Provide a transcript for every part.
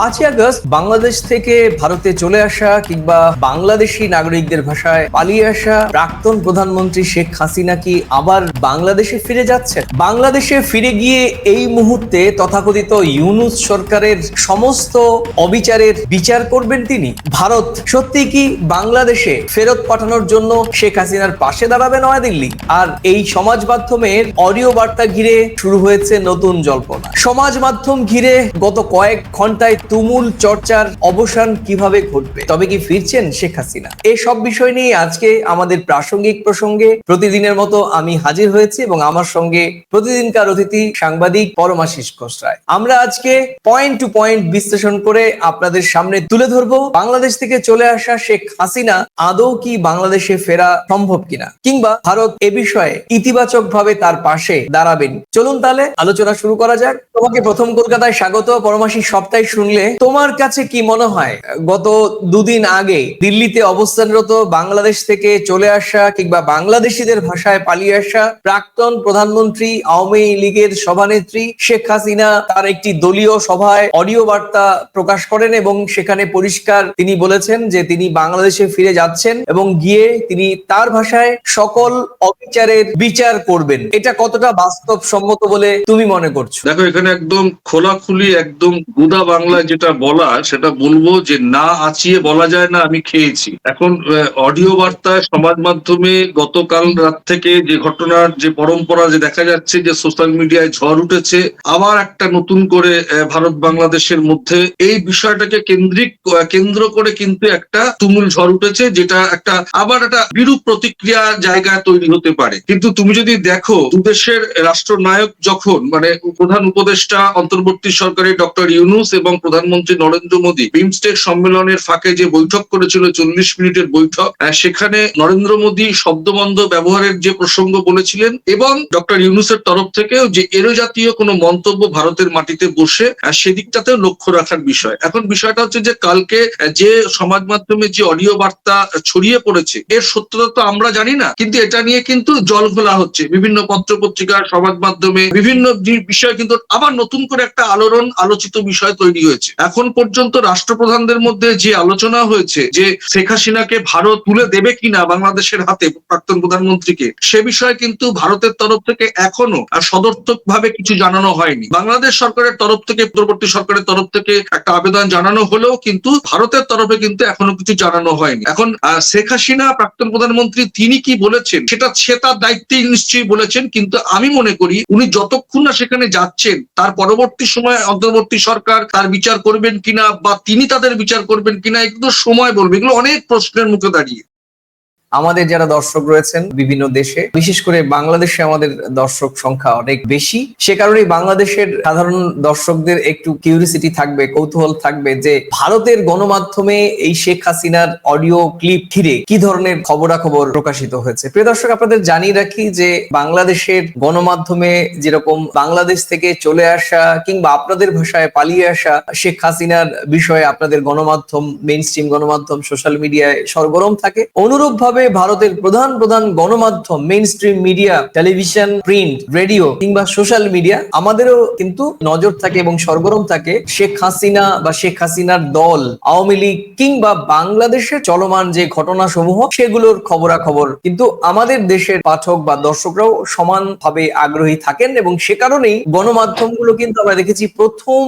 পাঁচই আগস্ট বাংলাদেশ থেকে ভারতে চলে আসা কিংবা বাংলাদেশি নাগরিকদের ভাষায় পালিয়ে আসা প্রাক্তন প্রধানমন্ত্রী শেখ হাসিনা কি আবার বাংলাদেশে ফিরে যাচ্ছেন? বাংলাদেশে ফিরে গিয়ে এই মুহূর্তে তথাকথিত ইউনুস সরকারের সমস্ত অবিচারের বিচার করবেন তিনি? ভারত সত্যি কি বাংলাদেশে ফেরত পাঠানোর জন্য শেখ হাসিনার পাশে দাঁড়াবে নয়াদিল্লি? আর এই সমাজ মাধ্যমের অডিও বার্তা ঘিরে শুরু হয়েছে নতুন জল্পনা। সমাজ মাধ্যম ঘিরে গত কয়েক ঘন্টায় তুমুল চর্চার অবসান কীভাবে ঘটবে? তবে কি ফিরছেন শেখ হাসিনা? এই সব বিষয় নিয়ে আজকে আমাদের প্রাসঙ্গিক প্রসঙ্গে প্রতিদিনের মতো আমি হাজির হয়েছি এবং আমার সঙ্গে প্রতিদিনকার অতিথি সাংবাদিক পরমাশিস ঘোষ রায়। আমরা আজকে পয়েন্ট টু পয়েন্ট বিশ্লেষণ করে আপনাদের সামনে তুলে ধরবো, বাংলাদেশ থেকে চলে আসা শেখ হাসিনা আদৌ কি বাংলাদেশে ফেরা সম্ভব কিনা? কিংবা ভারত এ বিষয়ে ইতিবাচক ভাবে তার পাশে দাঁড়াবেন? চলুন তাহলে আলোচনা শুরু করা যাক। তোমাকে প্রথম কলকাতায় স্বাগত। পরমাসিক সপ্তাহে শুনলে তোমার কাছে কি মনে হয়? গত দুদিন আগে দিল্লিতে অবস্থানরত বাংলাদেশ থেকে চলে আসা কিংবা বাংলাদেশিদের ভাষায় পালিয়ে আসা প্রাক্তন প্রধানমন্ত্রী আওয়ামী লীগের সভানেত্রী শেখ হাসিনা তার একটি দলীয় সভায় অডিও বার্তা প্রকাশ করেন এবং সেখানে পরিষ্কার তিনি বলেছেন যে তিনি বাংলাদেশে ফিরে যাচ্ছেন এবং গিয়ে তিনি তার ভাষায় সকল অবিচারের বিচার করবেন। এটা কতটা বাস্তবসম্মত বলে তুমি মনে করছ? দেখো, এখানে একদম খোলাখুলি, একদম গুদা বাংলায় যেটা বলা, সেটা বলব যে না আচিয়ে বলা যায় না, আমি খেয়েছি। এখন অডিও বার্তায় সমাজ মাধ্যমে গতকাল রাত থেকে যে ঘটনার যে পরম্পরা যে দেখা যাচ্ছে যে সোশ্যাল মিডিয়ায় ঝড় উঠেছে, আবার একটা নতুন করে ভারত বাংলাদেশের মধ্যে এই বিষয়টাকে কেন্দ্রিক কেন্দ্র করে কিন্তু একটা তুমুল ঝড় উঠেছে, যেটা একটা, আবার একটা বিরূপ প্রতিক্রিয়া জায়গায় তৈরি হতে পারে। কিন্তু তুমি যদি দেখো দেশের রাষ্ট্রনায়ক যখন মানে প্রধান উপদেষ্টা, অন্তর্বর্তী সরকারের ডক্টর ইউনুস এবং প্রধানমন্ত্রী নরেন্দ্র মোদী বিমস্টেক সম্মেলনের ফাঁকে যে বৈঠক করেছিল চল্লিশ মিনিটের বৈঠক সেখানে নরেন্দ্র মোদী শব্দবন্ধ ব্যবহারের যে প্রসঙ্গ বলেছিলেন এবং ডক্টর ইউনুসের তরফ থেকেও যে এরো জাতীয় কোনো মন্তব্য ভারতের মাটিতে বসে সেদিকটাতেও লক্ষ্য রাখার বিষয়। এখন বিষয়টা হচ্ছে যে কালকে যে সমাজ মাধ্যমে যে অডিও বার্তা ছড়িয়ে পড়েছে, এর সত্যতা তো আমরা জানি না, কিন্তু এটা নিয়ে কিন্তু জল খোলা হচ্ছে। বিভিন্ন পত্র পত্রিকা সমাজ মাধ্যমে বিভিন্ন বিষয় কিন্তু আবার নতুন করে একটা আলোড়ন, আলোচিত বিষয় তৈরি হয়েছে। এখন পর্যন্ত রাষ্ট্রপ্রধানদের মধ্যে যে আলোচনা হয়েছে যে শেখ হাসিনাকে ভারত তুলে দেবে কিনা বাংলাদেশের হাতে প্রাক্তন প্রধানমন্ত্রীকে, সে বিষয়ে কিন্তু ভারতের তরফ থেকে এখনও সদর্থক ভাবে কিছু জানানো হয়নি। বাংলাদেশ সরকারের তরফ থেকে, পূর্ববর্তী সরকারের তরফ থেকে একটা আবেদন জানানো হলেও কিন্তু ভারতের তরফে কিন্তু এখনও কিছু জানানো হয়নি। এখন শেখ হাসিনা, প্রাক্তন প্রধানমন্ত্রী, তিনি কি বলেছেন, সেটা সে তার দায়িত্বে নিশ্চয়ই বলেছেন, কিন্তু আমি মনে করি উনি যতক্ষণ না সেখানে যাচ্ছেন, তার পরবর্তী সময় অন্তর্বর্তী সরকার তার বিচার করবেন কিনা বা তিনি তাদের বিচার করবেন কিনা, এগুলো সময় বলবে, এগুলো অনেক প্রশ্নের মুখে দাঁড়িয়ে। আমাদের যারা দর্শক রয়েছেন বিভিন্ন দেশে, বিশেষ করে বাংলাদেশে আমাদের দর্শক সংখ্যা অনেক বেশি। সে কারণে বাংলাদেশের সাধারণ দর্শকদের একটু কিউরিসিটি থাকবে, কৌতূহল থাকবে যে ভারতের গণমাধ্যমে এই শেখ হাসিনার অডিও ক্লিপ ঘিরে কি ধরনের খবরাখবর প্রকাশিত হয়েছে? প্রিয় দর্শক, আপনাদের জানিয়ে রাখি যে বাংলাদেশের গণমাধ্যমে যেরকম বাংলাদেশ থেকে চলে আসা কিংবা আপনাদের ভাষায় পালিয়ে আসা শেখ হাসিনার বিষয়ে আপনাদের গণমাধ্যম মেইন স্ট্রিম গণমাধ্যম সোশ্যাল মিডিয়ায় সরগরম থাকে অনুরূপ ভাবে ভারতের প্রধান প্রধান গণমাধ্যম main stream media television print radio কিংবা সোশ্যাল মিডিয়া আমাদেরও কিন্তু নজর থাকে এবং সরগরম থাকে শেখ হাসিনা বা শেখ হাসিনার দল, আওয়ামী লীগ কিংবা বাংলাদেশের চলমান যে ঘটনা সমূহ সেগুলোর খবরাখবর কিন্তু আমাদের দেশের পাঠক বা দর্শকরাও সমানভাবে আগ্রহী থাকেন এবং সে কারণেই গণমাধ্যমগুলো কিন্তু আমরা দেখেছি প্রথম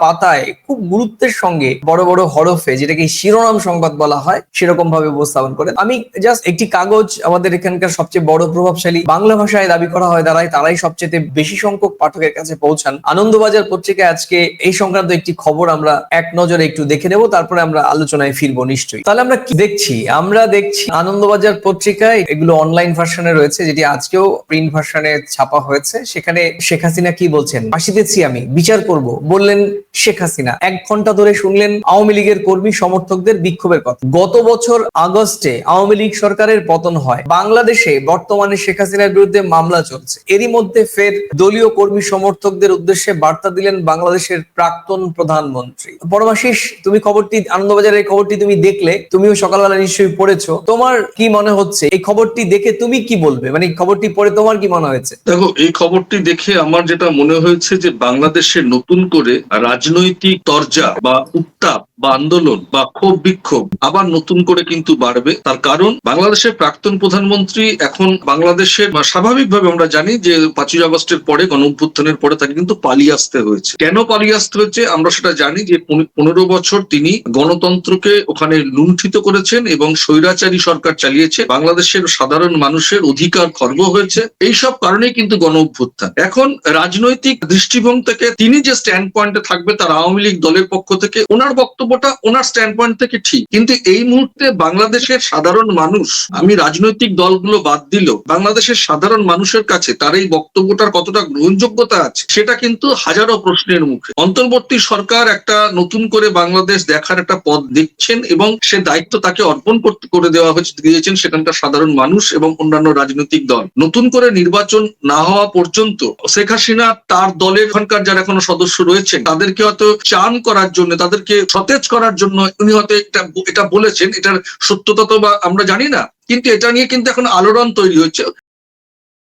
পাতায় খুব গুরুত্বের সঙ্গে বড় বড় হরফে, যেটাকে শিরোনাম সংবাদ বলা হয় সেরকম ভাবে উপস্থাপন করে আমি জাস্ট একটি কাগজ আমাদের এখানকার সবচেয়ে বড় প্রভাবশালী বাংলা ভাষায় দাবি করা হয় দাঁড়ায়, তারাই সবচেয়ে বেশি সংখ্যক পাঠকের কাছে পৌঁছান। আনন্দবাজার পত্রিকায় আজকে এই সংক্রান্ত একটি খবর আমরা এক নজরে একটু দেখে নেব, তারপরে আমরা আলোচনায় ফিরবো নিশ্চয়ই। তাহলে আমরা কি দেখছি? আমরা দেখছি আনন্দবাজার পত্রিকায় এগুলো অনলাইন ভার্সনে রয়েছে, যেটি আজকেও প্রিন্ট ভার্সনে ছাপা হয়েছে। সেখানে শেখ হাসিনা কি বলছেন? ফাঁসিতেছি আমি, বিচার করব, বললেন শেখ হাসিনা। এক ঘণ্টা ধরে শুনলেন আওয়ামী লীগের কর্মী সমর্থকদের বিক্ষোভের কথা। গত বছর আগস্টে আওয়ামী লীগ সরকারের পতন হয়। বাংলাদেশে বর্তমানে শেখ হাসিনার বিরুদ্ধে মামলা চলছে। এরই মধ্যে ফের দলীয় কর্মী সমর্থকদের উদ্দেশ্যে বার্তা দিলেন বাংলাদেশের প্রাক্তন প্রধানমন্ত্রী। পরমাশিস, তুমি খবরটি, আনন্দবাজারের খবরটি তুমি দেখলে, তুমিও সকালবেলা নিশ্চয়ই পড়েছো। তোমার কি মনে হচ্ছে? এই খবরটি দেখে তুমি কি বলবে? মানে খবরটি পড়ে তোমার কি মনে হয়েছে? দেখো, এই খবরটি দেখে আমার যেটা মনে হয়েছে যে বাংলাদেশে নতুন করে রাজনৈতিক তরজা বা উত্তাপ বা আন্দোলন বা ক্ষোভ বিক্ষোভ আবার নতুন করে কিন্তু বাড়বে। তার কারণ, বাংলাদেশের প্রাক্তন প্রধানমন্ত্রী এখন বাংলাদেশের বা স্বাভাবিকভাবে আমরা জানি যে পাঁচই আগস্টের পরে, গণ অভ্যুত্থানের পরে তাকে কিন্তু পালিয়ে আসতে হয়েছে। কেন পালিয়ে আসতে হয়েছে? আমরা সেটা জানি যে পনেরো বছর তিনি গণতন্ত্রকে ওখানে লুণ্ঠিত করেছেন এবং স্বৈরাচারী সরকার চালিয়েছে। বাংলাদেশের সাধারণ মানুষের অধিকার খর্ব হয়েছে। এইসব কারণেই কিন্তু গণ অভ্যুত্থান। এখন রাজনৈতিক দৃষ্টিভঙ্গি থেকে তিনি যে স্ট্যান্ড পয়েন্টে থাকবে, তার আওয়ামী লীগ দলের পক্ষ থেকে, ওনার বক্তব্যটা ওনার স্ট্যান্ড পয়েন্ট থেকে ঠিক। কিন্তু এই মুহূর্তে বাংলাদেশের সাধারণ মানুষ, আমি রাজনৈতিক দলগুলো বাদ দিল বাংলাদেশের সাধারণ মানুষের কাছে তার এই বক্তব্যটার কতটা গ্রহণযোগ্যতা আছে, সেটা কিন্তু হাজারো প্রশ্নের মুখে। অন্তর্বর্তী সরকার একটা নতুন করে বাংলাদেশ দেখার একটা পথ দেখছেন এবং সে দায়িত্ব তাকে অর্পণ করতে, করে দেওয়া হয়েছে, দিয়েছেন সেখানকার সাধারণ মানুষ এবং অন্যান্য রাজনৈতিক দল। নতুন করে নির্বাচন না হওয়া পর্যন্ত শেখ হাসিনা তার দলের এখানকার যারা এখনও সদস্য রয়েছেন, তাদেরকে হয়তো চান করার জন্য, তাদেরকে সতেজ করার জন্য উনি হয়তো এটা এটা বলেছেন, এটার সত্যতা তো বা আমরা জানি না। কিন্তু এটা নিয়ে কিন্তু এখন আলোড়ন তৈরি হচ্ছে।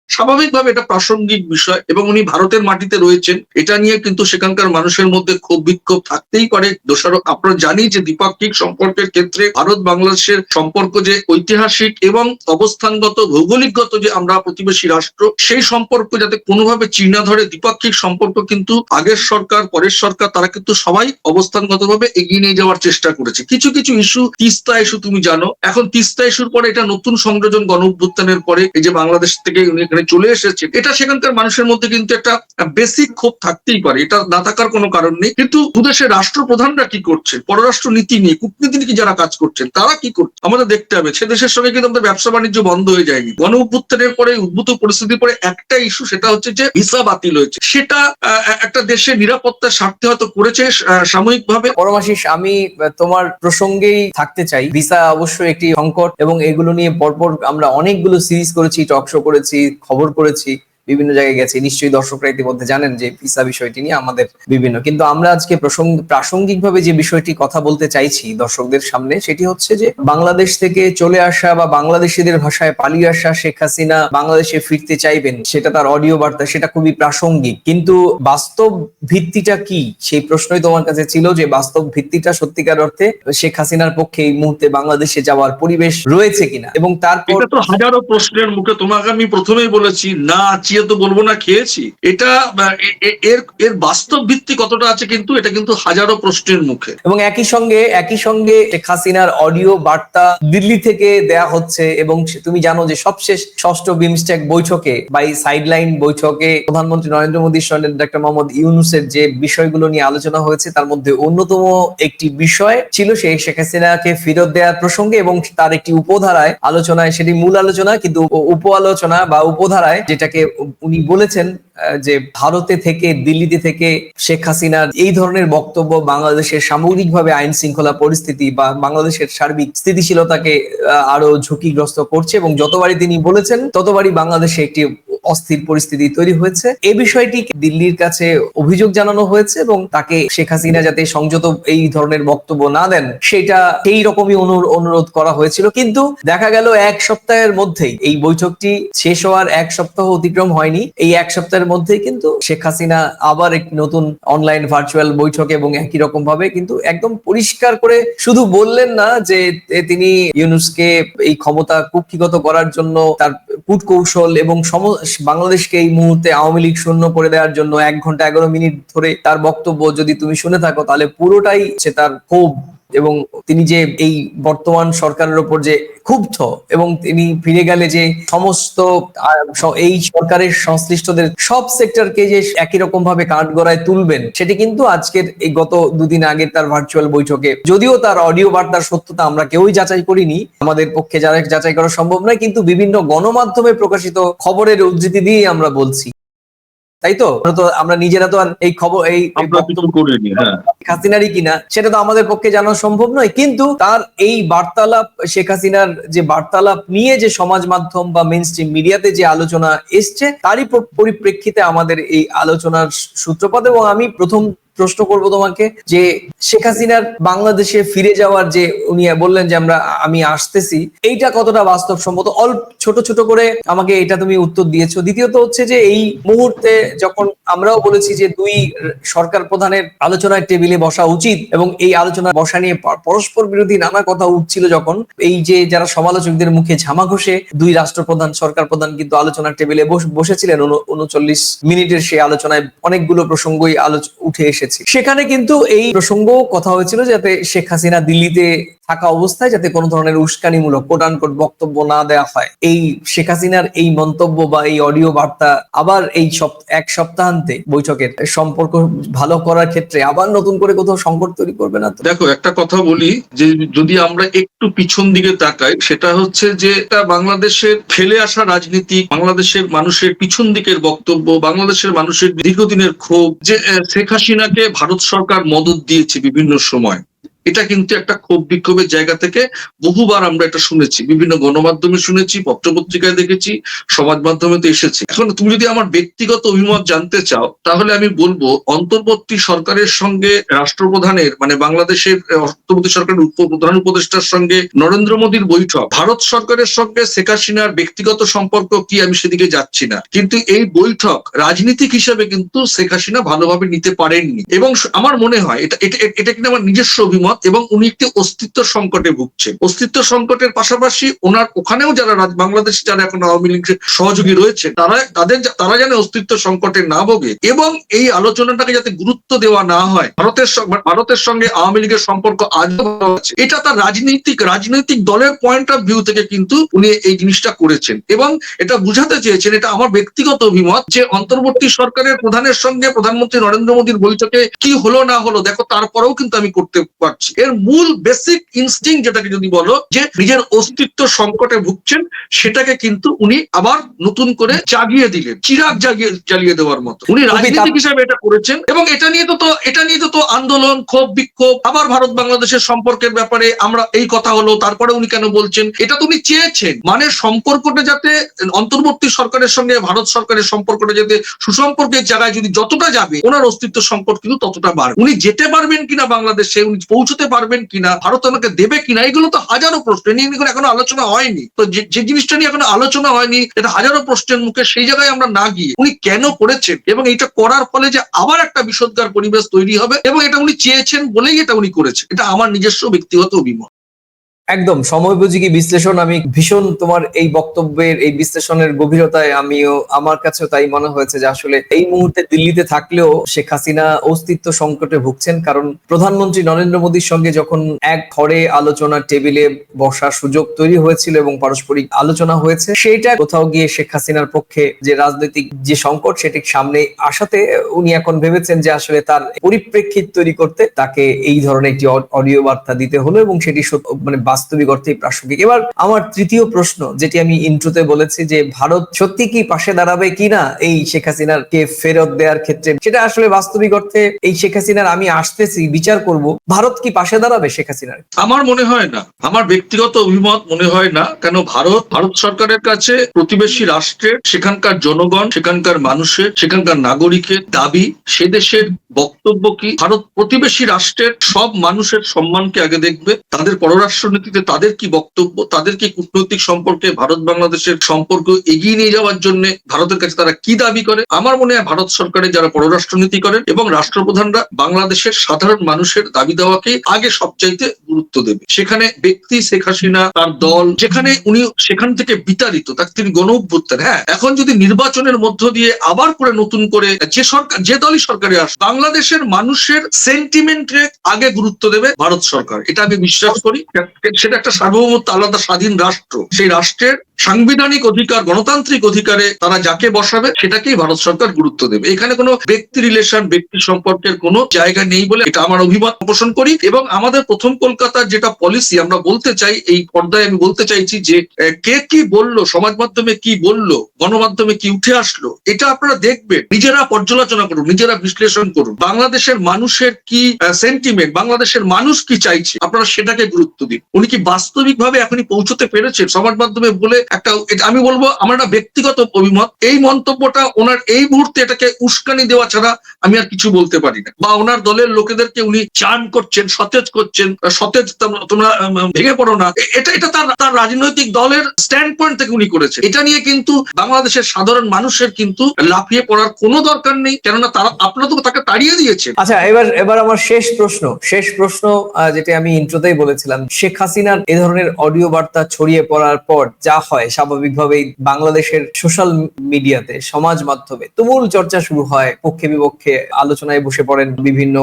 স্বাভাবিকভাবে এটা প্রাসঙ্গিক বিষয় এবং উনি ভারতের মাটিতে রয়েছেন, এটা নিয়ে কিন্তু সেখানকার মানুষের মধ্যে ক্ষোভ বিক্ষোভ থাকতেই পারে। দোষারোপ আপনারা জানি যে দ্বিপাক্ষিক সম্পর্কের ক্ষেত্রে ভারত বাংলাদেশের সম্পর্ক যে ঐতিহাসিক এবং অবস্থানগত, ভৌগোলিকগত যে আমরা প্রতিবেশী রাষ্ট্র, সেই সম্পর্ক যাতে কোনোভাবে চিহ্না ধরে দ্বিপাক্ষিক সম্পর্ক কিন্তু আগের সরকার, পরের সরকার, তারা কিন্তু সবাই অবস্থানগতভাবে এগিয়ে নিয়ে যাওয়ার চেষ্টা করেছে। কিছু কিছু ইস্যু, তিস্তা ইস্যু তুমি জানো। এখন তিস্তা ইস্যুর পরে এটা নতুন সংযোজন গণ পরে এই যে বাংলাদেশ থেকে উনি এখানে চলে এসেছে এটা সেখানকার মানুষের মধ্যে কিন্তু একটা বেসিক ক্ষোভ থাকতেই পারে এটা না থাকার কোনো কারণ নেই। কিন্তু দুদেশের রাষ্ট্রপ্রধানরা কি করছে পররাষ্ট্র নীতি নিয়ে কূটনীতি নিয়ে যারা কাজ করছেন তারা কি করছে? আমাদের দেখতে হবে সে দেশের সঙ্গে কিন্তু আমাদের ব্যবসা বাণিজ্য বন্ধ হয়ে যায়নি। গণ অভ্যুত্থানের পরে উদ্ভূত পরিস্থিতির পরে একটা ইস্যু সেটা হচ্ছে যে ভিসা বাতিল হয়েছে। সেটা একটা দেশের নিরাপত্তার স্বার্থে হয়তো করেছে আহ, সাময়িকভাবে। পরমাশিস আমি তোমার প্রসঙ্গেই থাকতে চাই। ভিসা অবশ্যই একটি সংকট এবং এগুলো নিয়ে পরপর আমরা অনেকগুলো সিরিজ করেছি টক শো করেছি খবর করেছি। বিভিন্ন জায়গায় গেছি। নিশ্চয়ই দর্শকরা ইতিমধ্যে জানেন যে ভিসা বিষয়টি নিয়ে আমাদের বিভিন্ন। কিন্তু আমরা আজকে প্রসঙ্গ প্রাসঙ্গিকভাবে যে বিষয়টি কথা বলতে চাইছি দর্শকদের সামনে, সেটি হচ্ছে যে বাংলাদেশ থেকে চলে আসা বা বাংলাদেশিদের ভাষায় পালিয়ে আসা শেখ হাসিনা বাংলাদেশে ফিরতে চাইবেন, সেটা তার অডিও বার্তা, সেটা খুবই প্রাসঙ্গিক। কিন্তু বাস্তব ভিত্তিটা কি? সেই প্রশ্নই তোমার কাছে ছিল যে বাস্তব ভিত্তিটা সত্যিকার অর্থে শেখ হাসিনার পক্ষে এই মুহূর্তে বাংলাদেশে যাওয়ার পরিবেশ রয়েছে কিনা? এবং তারপর হাজারো প্রশ্নের মুখে তোমাকে আমি প্রথমেই বলেছি, না আচিয়ে তো বলব না, খেয়েছি। এটা এর এর বাস্তব ভিত্তি কতটা আছে কিন্তু, এটা কিন্তু হাজারো প্রশ্নের মুখে। এবং একই সঙ্গে একই সঙ্গে শেখ হাসিনার অডিও বার্তা দিল্লি থেকে দেয়া হচ্ছে এবং তুমি জানো যে সবশেষ ষষ্ঠ বিমস্টেক বৈঠকে বা এই সাইডলাইন বৈঠকে প্রধানমন্ত্রী নরেন্দ্র মোদীর সঙ্গে ডক্টর মোহাম্মদ ইউনুসের যে বিষয়গুলো নিয়ে আলোচনা হয়েছে, তার মধ্যে অন্যতম একটি বিষয় ছিল সেই শেখ হাসিনাকে ফেরত দেওয়ার প্রসঙ্গে এবং তার একটি উপধারায় আলোচনায়, সেটি মূল আলোচনা কিন্তু উপ আলোচনা বা উপধারায় যেটাকে উনি বলেছেন যে ভারতে থেকে, দিল্লিতে থেকে শেখ হাসিনার এই ধরনের বক্তব্য বাংলাদেশের সামগ্রিকভাবে আইন শৃঙ্খলা পরিস্থিতি বা বাংলাদেশের সার্বিক স্থিতিশীলতাকে আরও ঝুঁকিগ্রস্ত করছে এবং যতবারই তিনি বলেছেন, ততবারই বাংলাদেশে একটি অস্থির পরিস্থিতি তৈরি হয়েছে। এই বিষয়টি দিল্লির কাছে অভিযোগ জানানো হয়েছে এবং তাকে শেখ হাসিনা যাতে সংযত এই ধরনের বক্তব্য না দেন, সেটা সেই রকমই অনু- অনুরোধ করা হয়েছিল। কিন্তু দেখা গেল এক সপ্তাহের মধ্যেই এই বৈঠকটি শেষ হওয়ার এক সপ্তাহ অতিক্রম হয়নি। এই এক সপ্তাহের মধ্যেই কিন্তু শেখ হাসিনা আবার একটি নতুন অনলাইন ভার্চুয়াল বৈঠক এবং একই রকম ভাবে কিন্তু একদম পরিষ্কার করে শুধু বললেন না যে তিনি ইউনুসকে এই ক্ষমতা কুক্ষিগত করার জন্য তার কূটকৌশল এবং সম- বাংলাদেশকে এই মুহূর্তে আওয়ামী লীগ শূন্য করে দেওয়ার জন্য এক ঘণ্টা এগারো মিনিট ধরে তার বক্তব্য যদি তুমি শুনে থাকো তাহলে পুরোটাই সে তার ক্ষোভ। এবং তিনি যে এই বর্তমান সরকারের ওপর যে ক্ষুব্ধ এবং তিনি ফিরে গেলে যে সমস্ত এই সরকারের সংশ্লিষ্টদের সব সেক্টরকে যে একই রকম ভাবে কাঠগড়ায় তুলবেন, সেটি কিন্তু আজকের এই গত দুদিন আগের তার ভার্চুয়াল বৈঠকে। যদিও তার অডিও বার্তার সত্যতা আমরা কেউই যাচাই করিনি, আমাদের পক্ষে যারা যাচাই করা সম্ভব নয়, কিন্তু বিভিন্ন গণমাধ্যমে প্রকাশিত খবরের উদ্ধৃতি দিয়ে আমরা বলছি। তাই তো? আমরা তো আমরা নিজেরা তো আর এই খবর এই করিনি হ্যাঁ। হাসিনারই কিনা সেটা তো আমাদের পক্ষে জানা সম্ভব নয়। কিন্তু তার এই বার্তালাপ শেখ হাসিনার যে বার্তালাপ নিয়ে যে সমাজ মাধ্যম বা মেন স্ট্রিম মিডিয়াতে যে আলোচনা এসছে তারই পরিপ্রেক্ষিতে আমাদের এই আলোচনার সূত্রপাত এবং আমি প্রথম প্রশ্ন করব তোমাকে যে শেখ হাসিনার বাংলাদেশে ফিরে যাওয়ার যে উনি বললেন যে আমরা, আমি আসতেছি, এইটা কতটা বাস্তবসম্মত? অল্প ছোট ছোট করে আমাকে এটা তুমি উত্তর দিয়েছ। দ্বিতীয়ত হচ্ছে যে এই মুহূর্তে যখন আমরাও বলেছি যে দুই সরকার প্রধানের আলোচনার টেবিলে বসা উচিত এবং এই আলোচনা বসা নিয়ে পরস্পর বিরোধী নানা কথা উঠছিল যখন, এই যে যারা সমালোচকদের মুখে ঝামা ঘষে দুই রাষ্ট্রপ্রধান, সরকার প্রধান কিন্তু আলোচনার টেবিলে বস- বসেছিলেন উনচল্লিশ মিনিটের সেই আলোচনায় অনেকগুলো প্রসঙ্গই আলোচ, উঠে এসেছে। সেখানে কিন্তু এই প্রসঙ্গ কথা হয়েছিল যাতে শেখ হাসিনা দিল্লিতে থাকা অবস্থায় যাতে কোনো ধরনের উস্কানিমূলক কোটান কোট বক্তব্য না দেওয়া হয়। এই শেখ হাসিনার এই মন্তব্য বা এই অডিও বার্তা আবার এই এক সপ্তাহান্তে বৈঠকের সম্পর্ক ভালো করার ক্ষেত্রে আবার নতুন করে কোথাও সংকট তৈরি করবে না দেখো, একটা কথা বলি যে যদি আমরা একটু পিছন দিকে তাকাই, সেটা হচ্ছে যে এটা বাংলাদেশের ফেলে আসা রাজনীতি, বাংলাদেশের মানুষের পিছন দিকের বক্তব্য, বাংলাদেশের মানুষের দীর্ঘদিনের ক্ষোভ, যে শেখ হাসিনাকে ভারত সরকার মদত দিয়েছে বিভিন্ন সময়। এটা কিন্তু একটা ক্ষোভ বিক্ষোভের জায়গা থেকে বহুবার আমরা এটা শুনেছি। বিভিন্ন গণমাধ্যমে শুনেছি, পত্রপত্রিকায় দেখেছি, সমাজ মাধ্যমে তো এসেছে। এখন তুমি যদি আমার ব্যক্তিগত অভিমত জানতে চাও, তাহলে আমি বলব, অন্তর্বর্তী সরকারের সঙ্গে রাষ্ট্রপ্রধানের মানে বাংলাদেশের অন্তর্বর্তী সরকারের প্রধান উপদেষ্টার সঙ্গে নরেন্দ্র মোদীর বৈঠক। ভারত সরকারের সঙ্গে শেখ হাসিনার ব্যক্তিগত সম্পর্ক কি আমি সেদিকে যাচ্ছি না। কিন্তু এই বৈঠক রাজনীতিক হিসাবে কিন্তু শেখ হাসিনা ভালোভাবে নিতে পারেননি। এবং আমার মনে হয়, এটা এটা এটা কিন্তু আমার নিজস্ব অভিমত এবং উনি একটি অস্তিত্ব সংকটে ভুগছেন। অস্তিত্ব সংকটের পাশাপাশি ওনার ওখানেও যারা বাংলাদেশে যারা এখন আওয়ামী লীগের সহযোগী রয়েছে তারা, তাদের তারা যেন অস্তিত্ব সংকটে না ভোগে এবং এই আলোচনাটাকে যাতে গুরুত্ব দেওয়া না হয়, ভারতের ভারতের সঙ্গে আওয়ামী লীগের সম্পর্ক আজও আছে। এটা তার রাজনৈতিক রাজনৈতিক দলের পয়েন্ট অফ ভিউ থেকে কিন্তু উনি এই জিনিসটা করেছেন এবং এটা বুঝাতে চেয়েছেন, এটা আমার ব্যক্তিগত অভিমত যে অন্তর্বর্তী সরকারের প্রধানের সঙ্গে প্রধানমন্ত্রী নরেন্দ্র মোদীর বৈঠকে কি হলো না হলো, দেখো তারপরেও কিন্তু আমি করতে পারছি। এর মূল বেসিক ইনস্টিং যেটাকে যদি বলো যে নিজের অস্তিত্ব সংকটে ভুগছেন সেটাকে কিন্তু উনি আবার নতুন করে জাগিয়ে দিলেন চিরাগ জাগিয়ে জ্বালিয়ে দেওয়ার মতো। উনি রাজনীতিক হিসাবে এটা করেছেন এবং এটা নিয়ে তো তো এটা নিয়ে তো তো আন্দোলন ক্ষোভ বিক্ষোভ আবার ভারত বাংলাদেশের সম্পর্কের ব্যাপারে আমরা এই কথা হলো তারপরে উনি কেন বলছেন এটা তো উনি চেয়েছেন। মানে সম্পর্কটা যাতে অন্তর্বর্তী সরকারের সঙ্গে ভারত সরকারের সম্পর্কটা যাতে সুসম্পর্কের জায়গায় যদি যতটা যাবে ওনার অস্তিত্ব সংকট কিন্তু ততটা বাড়বে। উনি যেতে পারবেন কিনা বাংলাদেশে উনি পৌঁছতে পারবেন কিনা, ভারত ওনাকে দেবে কিনা, এগুলো তো হাজারো প্রশ্ন নিয়ে এগুলো এখনও আলোচনা হয়নি। তো যে জিনিসটা নিয়ে এখনও আলোচনা হয়নি, এটা হাজারো প্রশ্নের মুখে সেই জায়গায় আমরা না গিয়ে উনি কেন করেছেন এবং এটা করার ফলে যে আবার একটা বিষদগার পরিবেশ তৈরি হবে এবং এটা উনি চেয়েছেন বলেই এটা উনি করেছেন। এটা আমার নিজস্ব ব্যক্তিগত অভিমত। একদম সময়োপযোগী বিশ্লেষণ আমি ভীষণ তোমার এই বক্তব্যের, এই বিশ্লেষণের গভীরতায় আমিও, আমার কাছেও তাই মনে হয়েছে যে আসলে এই মুহূর্তে দিল্লিতে থাকলেও শেখ হাসিনা অস্তিত্ব সংকটে ভুগছেন। কারণ প্রধানমন্ত্রী নরেন্দ্র মোদীর সঙ্গে যখন এক ঘরে আলোচনার টেবিলে বসার সুযোগ তৈরি হয়েছিল এবং পারস্পরিক আলোচনা হয়েছে, সেইটা কোথাও গিয়ে শেখ হাসিনার পক্ষে যে রাজনৈতিক যে সংকট সেটি সামনে আসাতে উনি এখন ভেবেছেন যে আসলে তার পরিপ্রেক্ষিত তৈরি করতে তাকে এই ধরনের একটি অডিও বার্তা দিতে হলো এবং সেটি মানে বাস্তবিক অর্থেই প্রাসঙ্গিক। এবার আমার তৃতীয় প্রশ্ন, যেটি আমি ইন্ট্রোতে বলেছি যে ভারত সত্যি কি পাশে দাঁড়াবে কিনা এই শেখ হাসিনার কে ফেরত দেওয়ার ক্ষেত্রে, সেটা আসলে বাস্তবিক অর্থে এই শেখ হাসিনার আমি আসতেছি, বিচার করব, ভারত কি পাশে দাঁড়াবে শেখ হাসিনার? আমার মনে হয় না। আমার ব্যক্তিগত অভিমত মনে হয় না। কেন ভারত? ভারত সরকারের কাছে প্রতিবেশী রাষ্ট্রের, সেখানকার জনগণ, সেখানকার মানুষের, সেখানকার নাগরিকের দাবি, সে দেশের বক্তব্য কি? ভারত প্রতিবেশী রাষ্ট্রের সব মানুষের সম্মানকে আগে দেখবে, তাদের পররাষ্ট্র নীতিতে তাদের কি বক্তব্য, তাদের কি কূটনৈতিক সম্পর্কে ভারত বাংলাদেশের সম্পর্ক এগিয়ে নিয়ে যাওয়ার জন্য ভারতের কাছে তারা কি দাবি করে? আমার মনে হয় ভারত সরকারের যারা পররাষ্ট্রনীতি করেন এবং রাষ্ট্রপ্রধানরা বাংলাদেশের সাধারণ মানুষের দাবি দেওয়াকে আগে সবচাইতে গুরুত্ব দেবে। সেখানে ব্যক্তি শেখ হাসিনা, তার দল, যেখানে উনি সেখান থেকে বিতাড়িত, তাকে তিনি গণ অভ্যুত্থান হ্যাঁ এখন যদি নির্বাচনের মধ্য দিয়ে আবার করে নতুন করে যে সরকার, যে দলই সরকারে আস, বাংলাদেশের মানুষের সেন্টিমেন্টে আগে গুরুত্ব দেবে ভারত সরকার। এটা আমি বিশ্বাস করি। সেটা একটা সার্বভৌমত্ব আলাদা স্বাধীন রাষ্ট্র। সেই রাষ্ট্রের সাংবিধানিক অধিকার, গণতান্ত্রিক অধিকারে তারা যাকে বসাবে সেটাকেই ভারত সরকার গুরুত্ব দেবে। এখানে কোনো ব্যক্তি রিলেশন ব্যক্তি সম্পর্কের কোনো জায়গা নেই বলে এটা আমার অভিমত পোষণ করি এবং আমাদের প্রথম কলকাতার যেটা পলিসি আমরা বলতে চাই, এই পর্দায় আমি বলতে চাইছি যে কে কি বলল, সমাজ মাধ্যমে কি বলল, গণমাধ্যমে কি উঠে আসলো, এটা আপনারা দেখবেন। নিজেরা পর্যালোচনা করুন, নিজেরা বিশ্লেষণ করুন। বাংলাদেশের মানুষের কি সেন্টিমেন্ট বাংলাদেশের মানুষ কি চাইছে, আপনারা সেটাকে গুরুত্ব দিন। উনি কি বাস্তবিকভাবে এখনই পৌঁছতে পেরেছেন? সমাজ মাধ্যমে বলে একটা আমি বলব, আমার একটা ব্যক্তিগত অভিমত, এই মন্তব্যটা ওনার এই মুহূর্তে এটাকে উস্কানি দেওয়া ছাড়া আমি আর কিছু বলতে পারি না। বা ওনার দলের লোকেদেরকে উনি চান করছেন, সতেজ করছেন, সতেজ তোমরা- ভেঙে পড়ো না। এটা এটা তার তার রাজনৈতিক দলের স্ট্যান্ড পয়েন্ট থেকে উনি করেছেন। এটা নিয়ে কিন্তু বাংলাদেশের সাধারণ মানুষের কিন্তু লাফিয়ে পড়ার কোনো দরকার নেই, কেননা তারা, আপনারা তো তাকে তাড়িয়ে দিয়েছে আচ্ছা এবার এবার আমার শেষ প্রশ্ন শেষ প্রশ্ন যেটা আমি ইন্ট্রোতেই বলেছিলাম, শেখ হাসিনার এ ধরনের অডিও বার্তা ছড়িয়ে পড়ার পর যা হয় স্বাভাবিকভাবেই বাংলাদেশের সোশ্যাল মিডিয়াতে সমাজ মাধ্যমে। তুমুল চর্চা শুরু হয় পক্ষে বিপক্ষে আলোচনায় বসে পড়েন বিভিন্ন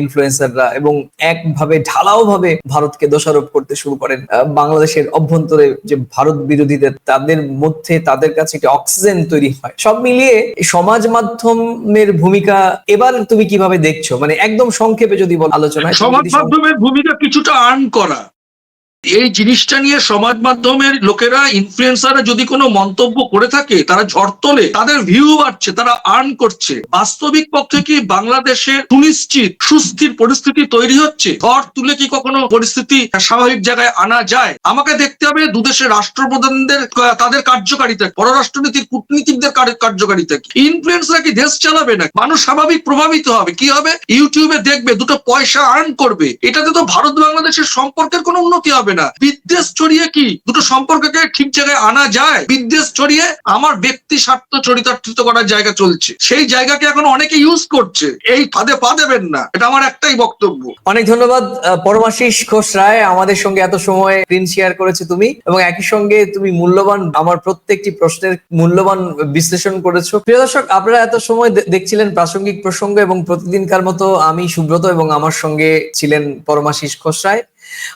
ইনফ্লুয়েন্সাররা এবং একভাবে ঢালাও ভাবে ভারতকে দোষারোপ করতে শুরু করেন। বাংলাদেশের অভ্যন্তরে যে ভারত বিরোধীদের, তাদের মধ্যে তাদের কাছে একটি অক্সিজেন তৈরি হয়। সব মিলিয়ে সমাজ মাধ্যমের ভূমিকা এবার তুমি কীভাবে দেখছ? মানে একদম সংক্ষেপে যদি বল আলোচনায় সমাজ মাধ্যমের ভূমিকা কিছুটা আর্ন করা। এই জিনিসটা নিয়ে সমাজ মাধ্যমের লোকেরা ইনফ্লুয়েন্সাররা যদি কোনো মন্তব্য করে থাকে, তারা ঝড় তোলে, তাদের ভিউ বাড়ছে, তারা আর্ন করছে। বাস্তবিক পক্ষে কি বাংলাদেশে সুনিশ্চিত, সুস্থির পরিস্থিতি তৈরি হচ্ছে। ঝড় তুলে কি কখনো পরিস্থিতি স্বাভাবিক জায়গায় আনা যায়? আমাকে দেখতে হবে দুদেশের রাষ্ট্রপ্রধানদের, তাদের কার্যকারিতা পররাষ্ট্রনীতির কূটনীতিকদের কার্যকারিতা কি? ইনফ্লুয়েন্সরা কি দেশ চালাবে না মানুষ স্বাভাবিক প্রভাবিত হবে। কি হবে? ইউটিউবে দেখবে, দুটো পয়সা আর্ন করবে। এটাতে তো ভারত বাংলাদেশের সম্পর্কের কোনো উন্নতি হবে না। বিদ্বেষ ছড়িয়ে কি? দুটো সম্পর্ককে ঠিক জায়গায় আনা যায়? বিদ্বেষ ছড়িয়ে আমার ব্যক্তি স্বার্থ চরিতার্থিত করার জায়গা চলছে। সেই জায়গাকে এখন অনেকে ইউজ করছে। এই ফাঁদে পা দেবেন না। এটা আমার একটাই বক্তব্য। অনেক ধন্যবাদ পরমাশিস ঘোষ রায়। আমাদের সঙ্গে এত সময় স্ক্রিন শেয়ার করেছে তুমি। এবং একই সঙ্গে তুমি মূল্যবান, আমার প্রত্যেকটি প্রশ্নের মূল্যবান বিশ্লেষণ করেছ। প্রিয় দর্শক, আপনারা এত সময় দেখছিলেন প্রাসঙ্গিক প্রসঙ্গ এবং প্রতিদিনকার মতো আমি সুব্রত এবং আমার সঙ্গে ছিলেন পরমাশিস ঘোষ রায়।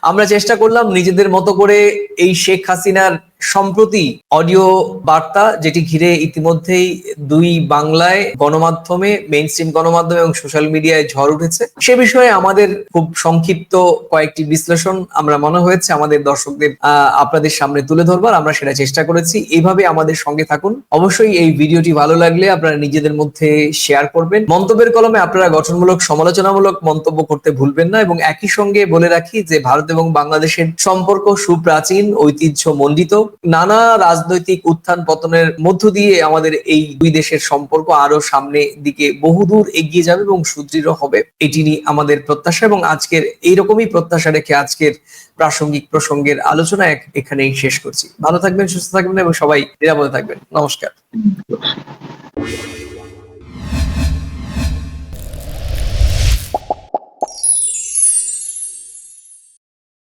আমরা চেষ্টা করলাম নিজেদের মতো করে এই শেখ হাসিনার সম্প্রতি অডিও বার্তা যেটি ঘিরে ইতিমধ্যেই দুই বাংলায় গণমাধ্যমে মেইন স্ট্রিম গণমাধ্যমে এবং সোশ্যাল মিডিয়ায় ঝড় উঠেছে। সে বিষয়ে আমাদের খুব সংক্ষিপ্ত কয়েকটি বিশ্লেষণ আমরা মনে হয়েছে, আমাদের দর্শকদের আপনাদের সামনে তুলে ধরবার। আমরা সেটা চেষ্টা করেছি। এইভাবে আমাদের সঙ্গে থাকুন। অবশ্যই এই ভিডিওটি ভালো লাগলে আপনারা নিজেদের মধ্যে শেয়ার করবেন। মন্তব্যের কলমে আপনারা গঠনমূলক, সমালোচনামূলক মন্তব্য করতে ভুলবেন না এবং একই সঙ্গে বলে রাখি যে, ভারত এবং বাংলাদেশের সম্পর্ক সুপ্রাচীন ঐতিহ্য মণ্ডিত নানা রাজনৈতিক উত্থান পতনের মধ্য দিয়ে আমাদের এই দুই দেশের সম্পর্ক আরও সামনে দিকে বহুদূর এগিয়ে যাবে এবং সুদৃঢ় হবে। এটি নিয়ে আমাদের প্রত্যাশা এবং আজকের এইরকমই প্রত্যাশা রেখে আজকের প্রাসঙ্গিক প্রসঙ্গের আলোচনা এক- এখানেই শেষ করছি। ভালো থাকবেন, সুস্থ থাকবেন এবং সবাই নিরাপদে থাকবেন। নমস্কার।